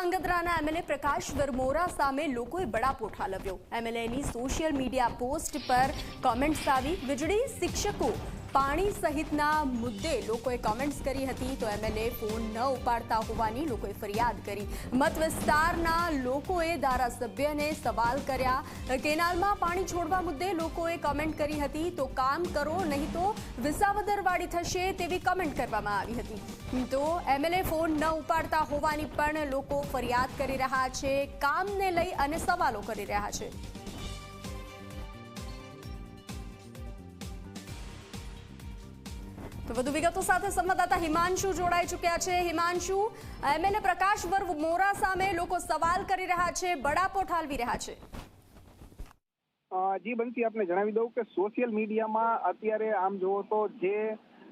ધાંગધ્રાના MLA પ્રકાશ વરમોરા સામે લોકોએ બડા પોઠા લવ્યો. એમએલએની સોશિયલ મીડિયા પોસ્ટ પર કોમેન્ટ્સ આવી. વીજળી શિક્ષકો પાણી સહિતના મુદ્દે લોકોએ કોમેન્ટ્સ કરી હતી તો એમએલએ ફોન ન ઉપાડતા હોવાની લોકોએ ફરિયાદ કરી. મત વિસ્તારના લોકોએ ધારાસભ્યને સવાલ કર્યા. કેનાલમાં પાણી છોડવા મુદ્દે લોકોએ કમેન્ટ કરી હતી તો કામ કરો, નહીં તો વિસાવદરવાળી થશે તેવી કમેન્ટ કરવામાં આવી હતી. તો એમએલએ ફોન ન ઉપાડતા હોવાની પણ લોકો ફરિયાદ કરી રહ્યા છે, કામને લઈ અને સવાલો કરી રહ્યા છે. વધુ વિગતો સાથે સંવાદદાતા હિમાંશુ જોડાઈ ચૂક્યા છે. હિમાંશુ એમએલએ પ્રકાશ વર્વ મોરા સામે લોકો સવાલ કરી રહ્યા છે બડાપો ઠાલવી રહ્યા છે. જી બંસી, આપને જણાવી દઉં કે સોશિયલ મીડિયામાં અત્યારે આમ જુઓ તો જે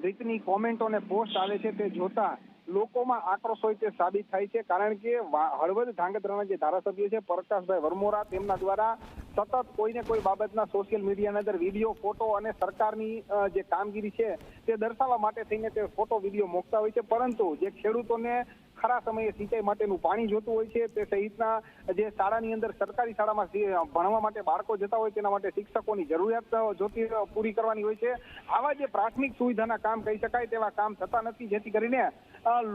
રીતની કોમેન્ટો અને પોસ્ટ આવે છે તે જોતા લોકોમાં આક્રોશ હોય તે સાબિત થાય છે. કારણ કે હળવદ ધાંગધ્રાના જે ધારાસભ્ય છે, પ્રકાશભાઈ વરમોરા, તેમના દ્વારા સતત કોઈને કોઈ બાબતના સોશિયલ મીડિયાની અંદર વીડિયો, ફોટો અને સરકારની જે કામગીરી છે તે દર્શાવવા માટે થઈને તે ફોટો, વીડિયો મૂકતા હોય છે. પરંતુ જે ખેડૂતોને ખરા સમયે સિંચાઈ માટેનું પાણી જોતું હોય છે. તે સહિતના જે શાળાની અંદર સરકારી શાળામાં ભણવા માટે બાળકો જતા હોય તેના માટે શિક્ષકોની જરૂરિયાત જોતી પૂરી કરવાની હોય છે. આવા જે પ્રાથમિક સુવિધાના કામ કહી શકાય તેવા કામ થતા નથી. જેથી કરીને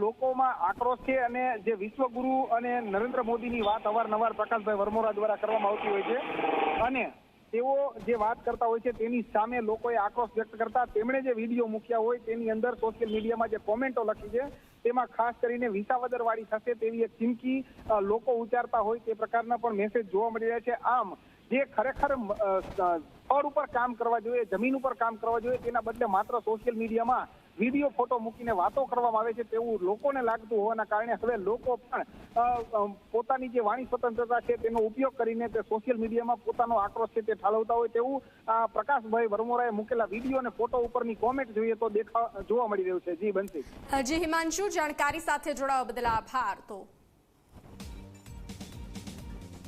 લોકોમાં આક્રોશ છે અને જે વિશ્વગુરુ અને નરેન્દ્ર મોદીની વાત અવારનવાર પ્રકાશભાઈ વરમોરા દ્વારા કરવામાં આવતી હોય છે. અને તેઓ જે વાત કરતા હોય છે તેની સામે લોકોએ આક્રોશ વ્યક્ત કરતા તેમણે જે વીડિયો મૂક્યા હોય તેની અંદર સોશિયલ મીડિયામાં જે કોમેન્ટો લખી છે, તેમાં ખાસ કરીને વિસાવદરવાળી થશે તેવી એક ચીમકી લોકો ઉચ્ચારતા હોય તે પ્રકારના પણ મેસેજ જોવા મળી રહ્યા છે. આમ, જે ખરેખર સ્થળ ઉપર કામ કરવા જોઈએ, જમીન ઉપર કામ કરવા જોઈએ તેના બદલે માત્ર સોશિયલ મીડિયામાં વીડિયો ફોટો મૂકીને વાતો કરવામાં આવે છે તેવું લોકોને લાગતું હોવાના કારણે હવે લોકો પણ પોતાની જે વાણી સ્વતંત્રતા છે તેનો ઉપયોગ કરીને તે સોશિયલ મીડિયામાં પોતાનો આક્રોશ છે તે ઠાલવતા હોય તેવું પ્રકાશભાઈ વરમોરાએ મૂકેલા વીડિયો અને ફોટો ઉપરની કોમેન્ટ જોઈએ તો દેખા જોવા મળી રહ્યું છે. જી બનશે જી, હિમાંશુ, જાણકારી સાથે જોડાવા બદલ આભાર. તો